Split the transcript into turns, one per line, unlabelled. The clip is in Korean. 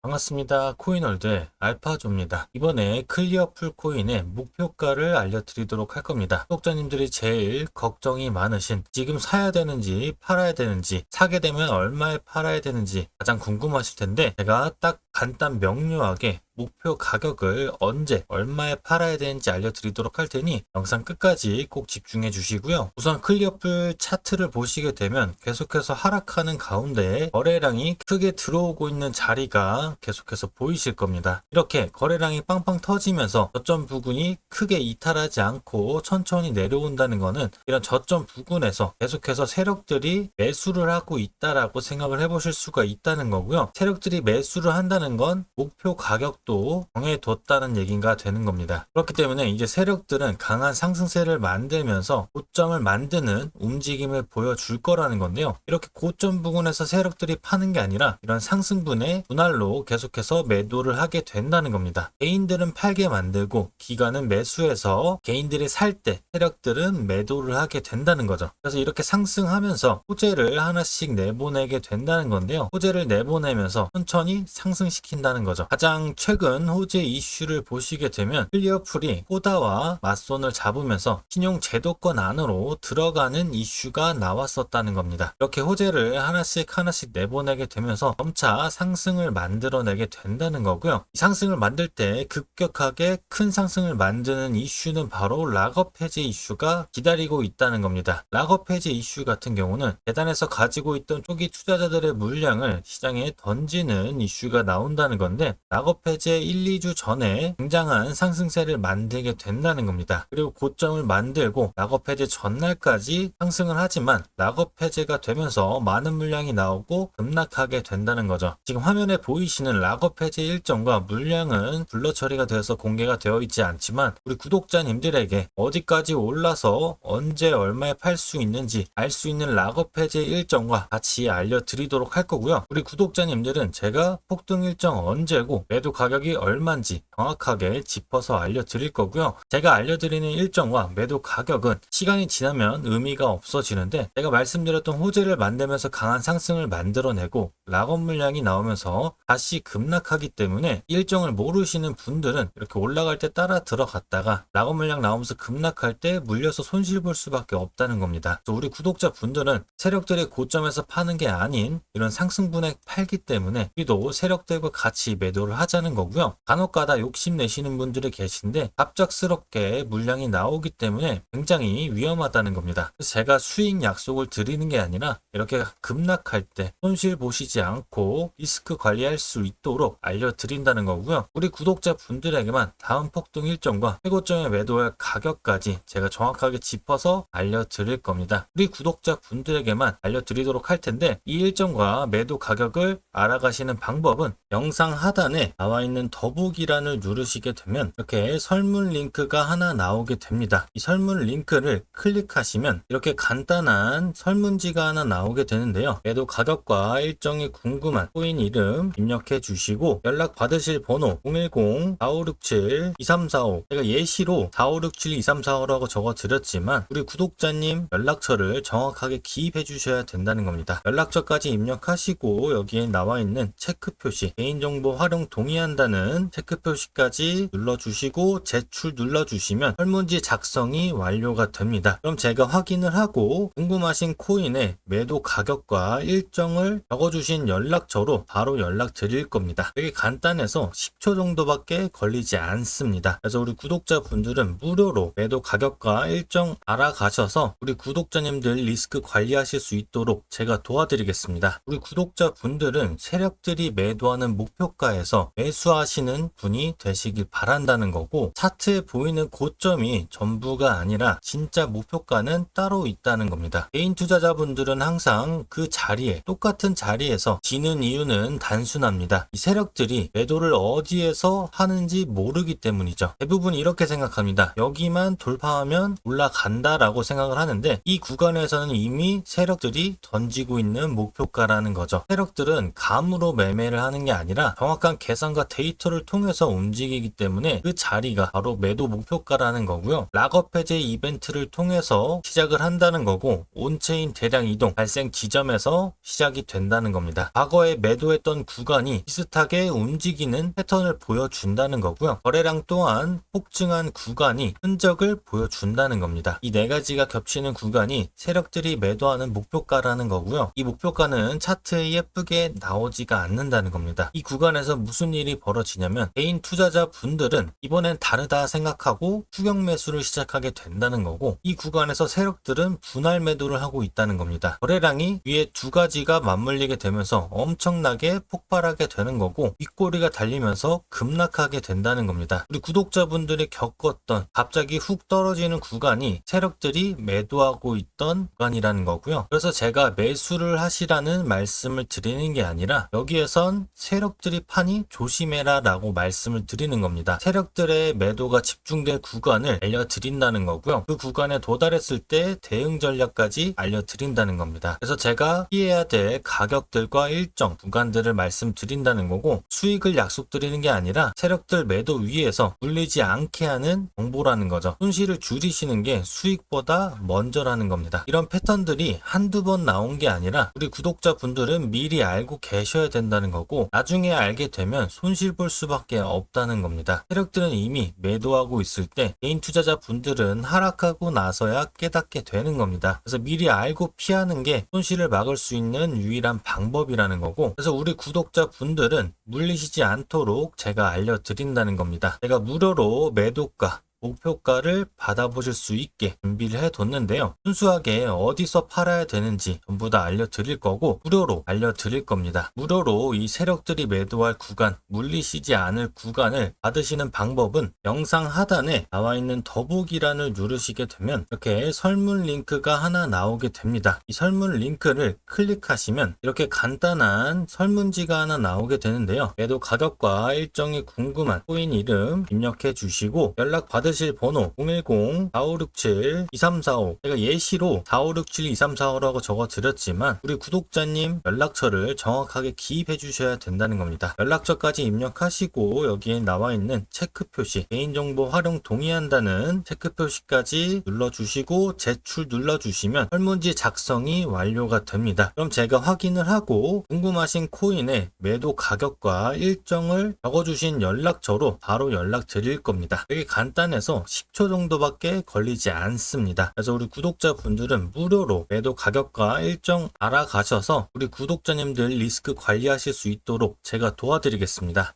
반갑습니다. 코인월드 알파조입니다. 이번에 클리어 풀 코인의 목표가를 알려드리도록 할 겁니다. 구독자님들이 제일 걱정이 많으신 지금 사야 되는지 팔아야 되는지 사게 되면 얼마에 팔아야 되는지 가장 궁금하실 텐데 제가 딱 간단 명료하게 목표 가격을 언제 얼마에 팔아야 되는지 알려드리도록 할 테니 영상 끝까지 꼭 집중해 주시고요. 우선 클리어풀 차트를 보시게 되면 계속해서 하락하는 가운데 거래량이 크게 들어오고 있는 자리가 계속해서 보이실 겁니다. 이렇게 거래량이 빵빵 터지면서 저점 부근이 크게 이탈하지 않고 천천히 내려온다는 것은 이런 저점 부근에서 계속해서 세력들이 매수를 하고 있다라고 생각을 해보실 수가 있다는 거고요. 세력들이 매수를 한다는 건 목표 가격 도 정해뒀다는 얘기가 되는 겁니다. 그렇기 때문에 이제 세력들은 강한 상승세를 만들면서 고점을 만드는 움직임을 보여줄 거라는 건데요. 이렇게 고점 부근에서 세력들이 파는 게 아니라 이런 상승분의 분할로 계속해서 매도를 하게 된다는 겁니다. 개인들은 팔게 만들고 기관은 매수해서 개인들이 살 때 세력들은 매도를 하게 된다는 거죠. 그래서 이렇게 상승하면서 호재를 하나씩 내보내게 된다는 건데요. 호재를 내보내면서 천천히 상승시킨다는 거죠. 가장 최근 호재 이슈를 보시게 되면 클리어풀이 호다와 맞손을 잡으면서 신용 제도권 안으로 들어가는 이슈가 나왔었다는 겁니다. 이렇게 호재를 하나씩 하나씩 내보내게 되면서 점차 상승을 만들어내게 된다는 거고요. 이 상승을 만들 때 급격하게 큰 상승을 만드는 이슈는 바로 락업 해제 이슈가 기다리고 있다는 겁니다. 락업 해제 이슈 같은 경우는 재단에서 가지고 있던 초기 투자자들의 물량을 시장에 던지는 이슈가 나온다는 건데 락업 해제 1, 2주 전에 굉장한 상승세를 만들게 된다는 겁니다. 그리고 고점을 만들고 락업 해제 전날까지 상승을 하지만 락업 해제가 되면서 많은 물량이 나오고 급락하게 된다는 거죠. 지금 화면에 보이시는 락업 해제 일정과 물량은 블러 처리가 되어서 공개가 되어 있지 않지만 우리 구독자님들에게 어디까지 올라서 언제 얼마에 팔 수 있는지 알 수 있는 락업 해제 일정과 같이 알려드리도록 할 거고요. 우리 구독자님들은 제가 폭등 일정 언제고 매도 가격 이 얼마인지 정확하게 짚어서 알려드릴 거고요. 제가 알려드리는 일정과 매도 가격은 시간이 지나면 의미가 없어지는데 제가 말씀드렸던 호재를 만들면서 강한 상승을 만들어내고 락업 물량이 나오면서 다시 급락하기 때문에 일정을 모르시는 분들은 이렇게 올라갈 때 따라 들어갔다가 락업 물량 나오면서 급락할 때 물려서 손실 볼 수밖에 없다는 겁니다. 우리 구독자 분들은 세력들이 고점에서 파는 게 아닌 이런 상승분에 팔기 때문에 우리도 세력들과 같이 매도를 하자는 거고요. 간혹가다 욕심내시는 분들이 계신데 갑작스럽게 물량이 나오기 때문에 굉장히 위험하다는 겁니다. 제가 수익 약속을 드리는 게 아니라 이렇게 급락할 때 손실 보시지 않고 리스크 관리할 수 있도록 알려드린다는 거고요. 우리 구독자 분들에게만 다음 폭등 일정과 최고점에 매도할 가격까지 제가 정확하게 짚어서 알려드릴 겁니다. 우리 구독자 분들에게만 알려드리도록 할 텐데 이 일정과 매도 가격을 알아가시는 방법은 영상 하단에 나와 있는 더보기란을 누르시게 되면 이렇게 설문 링크가 하나 나오게 됩니다. 이 설문 링크를 클릭하시면 이렇게 간단한 설문지가 하나 나오게 되는데요. 매도 가격과 일정이 궁금한 코인 이름 입력해 주시고 연락 받으실 번호 010-4567-2345 제가 예시로 4567-2345라고 적어 드렸지만 우리 구독자님 연락처를 정확하게 기입해 주셔야 된다는 겁니다. 연락처까지 입력하시고 여기에 나와 있는 체크 표시 개인정보 활용 동의 한다는 체크 표시까지 눌러주시고 제출 눌러주시면 설문지 작성이 완료가 됩니다. 그럼 제가 확인을 하고 궁금하신 코인의 매도 가격과 일정을 적어주신 연락처로 바로 연락 드릴 겁니다. 되게 간단해서 10초 정도밖에 걸리지 않습니다. 그래서 우리 구독자분들은 무료로 매도 가격과 일정 알아가셔서 우리 구독자님들 리스크 관리하실 수 있도록 제가 도와드리겠습니다. 우리 구독자분들은 세력들이 매도하는 목표가에서 매수 하시는 분이 되시길 바란다는 거고 차트에 보이는 고점이 전부가 아니라 진짜 목표가는 따로 있다는 겁니다. 개인 투자자분들은 항상 그 자리에 똑같은 자리에서 지는 이유는 단순합니다. 이 세력들이 매도를 어디에서 하는지 모르기 때문이죠. 대부분 이렇게 생각합니다. 여기만 돌파하면 올라간다라고 생각을 하는데 이 구간에서는 이미 세력들이 던지고 있는 목표가라는 거죠. 세력들은 감으로 매매를 하는 게 아니라 정확한 계산과 데이터를 통해서 움직이기 때문에 그 자리가 바로 매도 목표가라는 거고요. 락업 해제 이벤트를 통해서 시작을 한다는 거고 온체인 대량 이동 발생 지점에서 시작이 된다는 겁니다. 과거에 매도했던 구간이 비슷하게 움직이는 패턴을 보여준다는 거고요. 거래량 또한 폭증한 구간이 흔적을 보여준다는 겁니다. 이 네 가지가 겹치는 구간이 세력들이 매도하는 목표가라는 거고요. 이 목표가는 차트에 예쁘게 나오지가 않는다는 겁니다. 이 구간에서 무슨 일이 벌어지냐면 개인 투자자 분들은 이번엔 다르다 생각하고 추격 매수를 시작하게 된다는 거고 이 구간에서 세력들은 분할 매도를 하고 있다는 겁니다. 거래량이 위에 두 가지가 맞물리게 되면서 엄청나게 폭발하게 되는 거고 윗꼬리가 달리면서 급락하게 된다는 겁니다. 우리 구독자분들이 겪었던 갑자기 훅 떨어지는 구간이 세력들이 매도하고 있던 구간이라는 거고요. 그래서 제가 매수를 하시라는 말씀을 드리는 게 아니라 여기에선 세력들이 파니 조심해 라 라고 말씀을 드리는 겁니다. 세력들의 매도가 집중될 구간을 알려드린다는 거고요. 그 구간에 도달했을 때 대응 전략까지 알려드린다는 겁니다. 그래서 제가 피해야 될 가격들과 일정 구간들을 말씀드린다는 거고 수익을 약속드리는 게 아니라 세력들 매도 위에서 물리지 않게 하는 정보라는 거죠. 손실을 줄이시는 게 수익보다 먼저라는 겁니다. 이런 패턴들이 한두 번 나온 게 아니라 우리 구독자분들은 미리 알고 계셔야 된다는 거고 나중에 알게 되면 손실 볼 수밖에 없다는 겁니다. 세력들은 이미 매도하고 있을 때 개인 투자자 분들은 하락하고 나서야 깨닫게 되는 겁니다. 그래서 미리 알고 피하는 게 손실을 막을 수 있는 유일한 방법이라는 거고 그래서 우리 구독자 분들은 물리시지 않도록 제가 알려드린다는 겁니다. 제가 무료로 매도가 목표가를 받아보실 수 있게 준비를 해뒀는데요. 순수하게 어디서 팔아야 되는지 전부 다 알려드릴 거고 무료로 알려드릴 겁니다. 무료로 이 세력들이 매도할 구간, 물리시지 않을 구간을 받으시는 방법은 영상 하단에 나와 있는 더보기란을 누르시게 되면 이렇게 설문 링크가 하나 나오게 됩니다. 이 설문 링크를 클릭하시면 이렇게 간단한 설문지가 하나 나오게 되는데요. 매도 가격과 일정이 궁금한 코인 이름 입력해 주시고 연락 받으 실 번호 010-4567-2345 제가 예시로 4567-2345라고 적어 드렸지만 우리 구독자님 연락처를 정확하게 기입해 주셔야 된다는 겁니다. 연락처까지 입력하시고 여기에 나와 있는 체크 표시 개인정보 활용 동의한다는 체크 표시까지 눌러주시고 제출 눌러주시면 설문지 작성이 완료가 됩니다. 그럼 제가 확인을 하고 궁금하신 코인의 매도 가격과 일정을 적어주신 연락처로 바로 연락 드릴 겁니다. 되게 간단해 서 10초 정도밖에 걸리지 않습니다. 그래서 우리 구독자분들은 무료로 매도 가격과 일정 알아가셔서 우리 구독자님들 리스크 관리하실 수 있도록 제가 도와드리겠습니다.